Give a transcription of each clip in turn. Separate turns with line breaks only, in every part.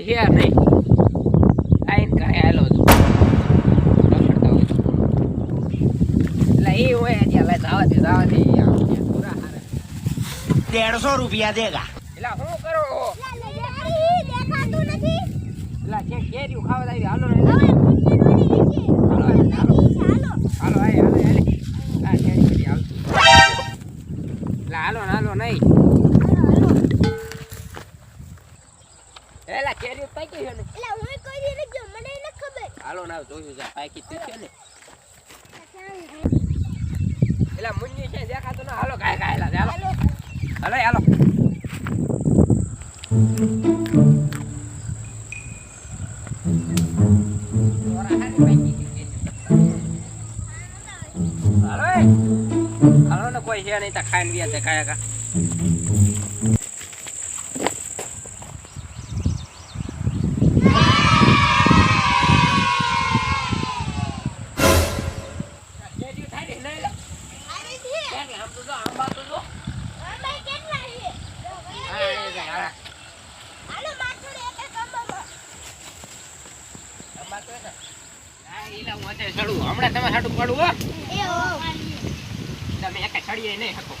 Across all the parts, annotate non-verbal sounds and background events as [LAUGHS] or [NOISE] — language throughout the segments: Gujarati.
કોઈ હે નહીં. આઈને કાંઈ આવેલો હતો રખડતા હોય એટલે એ હોય ત્યાં લે જવા દે જવા દે પૂરા હારે.
દેડસો રૂપિયા દેગા
એટલે શું કરો?
દેખાતું નથી
એટલે જે કેર્યું ખાવા આવી હાલો હાલો હાલો
હાલો.
હાલો હાલો હાલો. હાલો નહીં. પાકી છે ને.
એટલે હું કોઈ દી રજો મને ન ખબર.
હાલો ના જોયું છે પાકી તી છે ને. એટલે મુન્ની છે દેખાતો ના. હાલો કાય કાય હાલો હાલો. હાલો. હાલો હાલો. હાલો ને કોઈ છે નહીં તો ખાઈને ગયા છે કાયા કા કેરીઓ થાય ને નહીં લે.
આરે છે
ક્યાંક આમ તો જો, આંબા તો જો.
આંબા કેટલા છે
હા, એ જાય, હા.
હાલો માથું એક એક આંબામાં
આંબા તો છે. હા, ઈલા ચડવું હમણાં તમે હાટું
પડવું
તમે એક ચડીએ નહીં શકો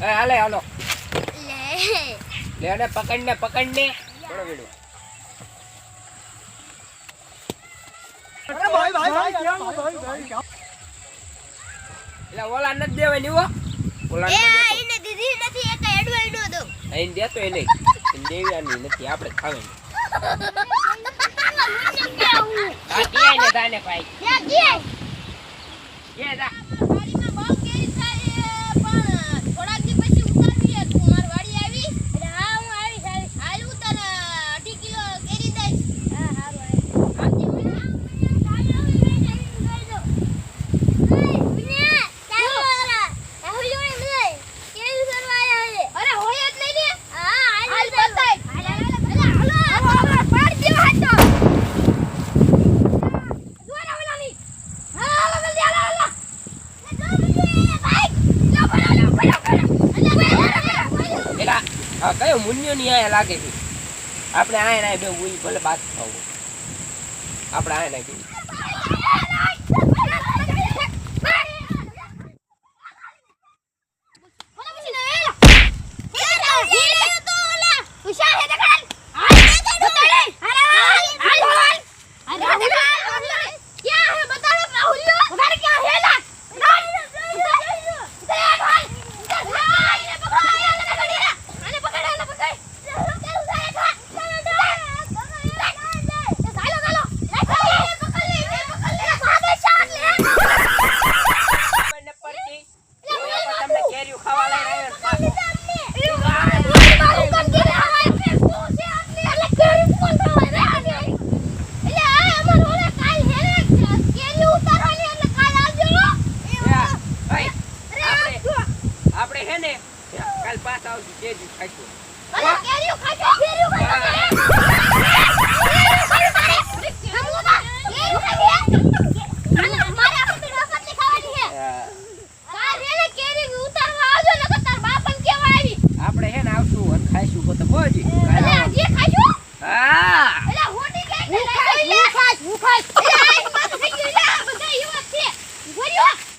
હાલે હાલો
લે
લે ને પકડ ને પકડ ને થોડો વીડો એટલે ઓલા નથી દેવાયની હો. ઓલા
એ
નથી
દીધી નથી એક એડવાઈડો એડો દો
અહીં દેતો એ નહીં. એને દેવાની નથી આપણે ખાવાની. [LAUGHS] આ ક્યાંય ને તાને ભાઈ.
ક્યાં ગયા.
કે જા
વાડીમાં બહુ કેરી થાય પણ થોડાક દી પછી ઉતારવી તું મારી વાડી આવી એટલે હા હું આવી સારી હાલ ઉતાર અઢી કિલો કેરી દઈશ હા હારું આવી આવતી મને ચાલ આવી લઈ જઈ લઈ દો બુને ચાલો ઓલા રાહુલ જોડે મળે કેરી કરવા આવ્યા છે અરે હોય જ નહીં ને હા હાલ બતાય હાલ હાલ હાલો પાડ દેવા હાથ તો જોરા ઓલાની હા હાલો જલ્દી હાલો હાલો
આ કયો મુન્યો ની આયા લાગે છે? આપણે આય નાય બે ઉઈ ભલે બાદ ખાવું. આપણે આય નાય 业绩开始了。